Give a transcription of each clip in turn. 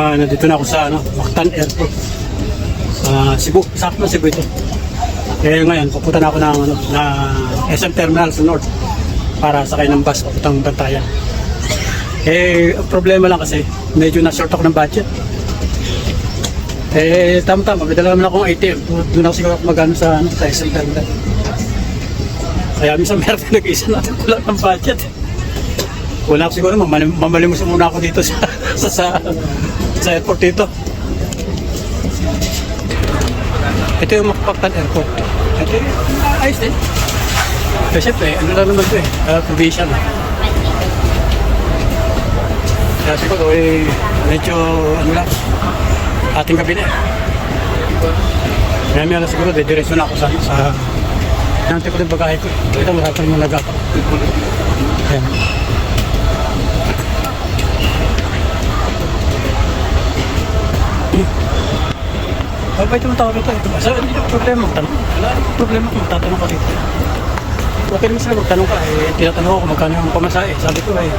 Ah, nandito na ako sa ano, Mactan Airport. Ah, Cebu. Sakto na Cebu ito. Eh ngayon, pupunta na ako ng ano, na SM Terminal sa North para sakay ng bus papuntang Bantayan. Eh, problema lang kasi, medyo na-short ako ng budget. Eh, tama-tama, may dala naman akong ATM. Doon ako siguro magano sa, ano, sa SM Terminal. Kaya minsan meron nag-isa natin kulang ng budget. Wala ako siguro, mamalim, mamalimos muna ako dito sa, sa, sa, sa airport dito. Ito yung Macpactan Airport. Ito yung uh, ayos din. Kasi syempre, ano lang naman ito eh, uh, provision. Kaya siguro eh, medyo ano lang, ating gabi na eh. Kaya may alas siguro, dediretso na ako sa, sa Nante ko din bagahe ko. Ito masasal mo nag ako. Ayan. Mabait yung tao dito. Sa hindi ko problema magtanong. Wala akong problema kung magtatanong ka dito. Okay naman sila magtanong ka. Eh, tinatanong ko magkano yung pamasahe. Sabi ko eh,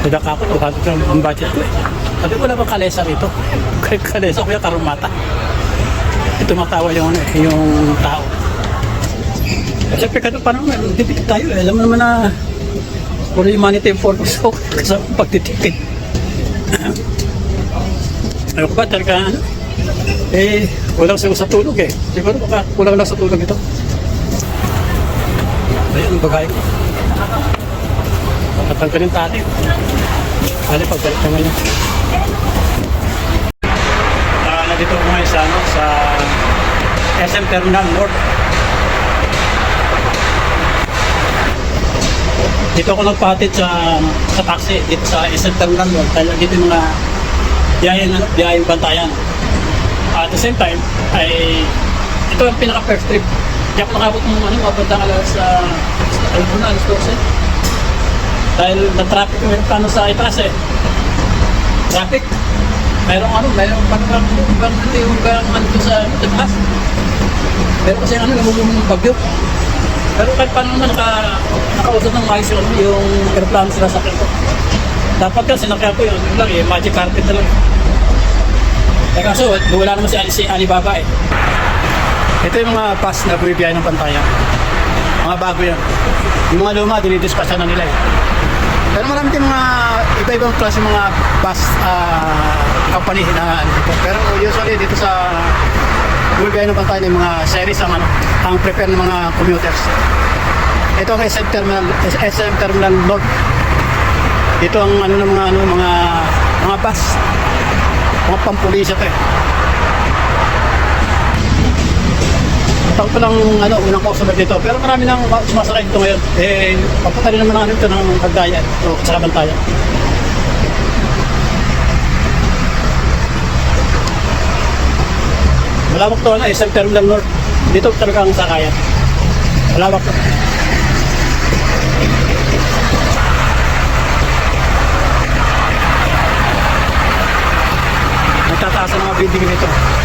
Tidak ako, 200 lang ang budget ko eh. Sabi ko, wala bang kalesa rito? kalesa ko yung karumata. Ito matawa yung, ano, eh, yung tao. Siyempre, kahit paano naman, magtitipid tayo eh. Alam mo naman na for humanity and for us, sa pagtitipid. Ano ko ba talaga, ano? Eh, kulang siguro sa tulog eh. Siguro baka kulang lang sa tulog ito. Ayun, ang bagay ko. Patanggal yung tali. Tali, pagbalik na ngayon. Ah, nandito ako ngayon sa, ano, sa SM Terminal North. Dito ako nagpahatid sa sa taxi dito sa SM Terminal North. Dahil dito yung mga biyahe na biyahe bantayan. at the same time, ay ito ang pinaka first trip. Hindi ako nakabot ng ano, mabandang alas sa uh, ay muna, alas 12. Dahil na-traffic kami ng plano sa itaas eh. Traffic. Mayroong ano, mayroong parang parang ano yung parang ano sa taas. Pero kasi ano, namumulong ng bagyo. Pero kahit paano naman naka, nakausap ng maayos yung, ano, yung aeroplano sila sa akin ko. Dapat kasi sinakyan ko yun, yun lang eh, magic carpet na lang. Eh kaso, wala naman si, si Alibaba eh. Ito yung mga bus na bumibiyahe ng pantayan. Mga bago yan. Yung mga luma, dinidispatcha na nila eh. Pero marami din mga iba-ibang klase mga bus ah, company na dito. Pero usually dito sa bumibiyahe ng pantayan yung mga series ang, ano, ang prepare ng mga commuters. Ito ang SM Terminal, SM Terminal North. Ito ang ano ng mga ano mga mga bus. Mga pampulisya to eh. Ito ko lang ano, unang customer dito. Pero marami nang sumasakay dito ngayon. Eh, papunta rin naman ano ito ng Hagdayan. O, sa Kabantayan. Malawak to ano, SM Terminal North. Dito talaga ang sakayan. Malawak to. Nagtataas ang mga building nito.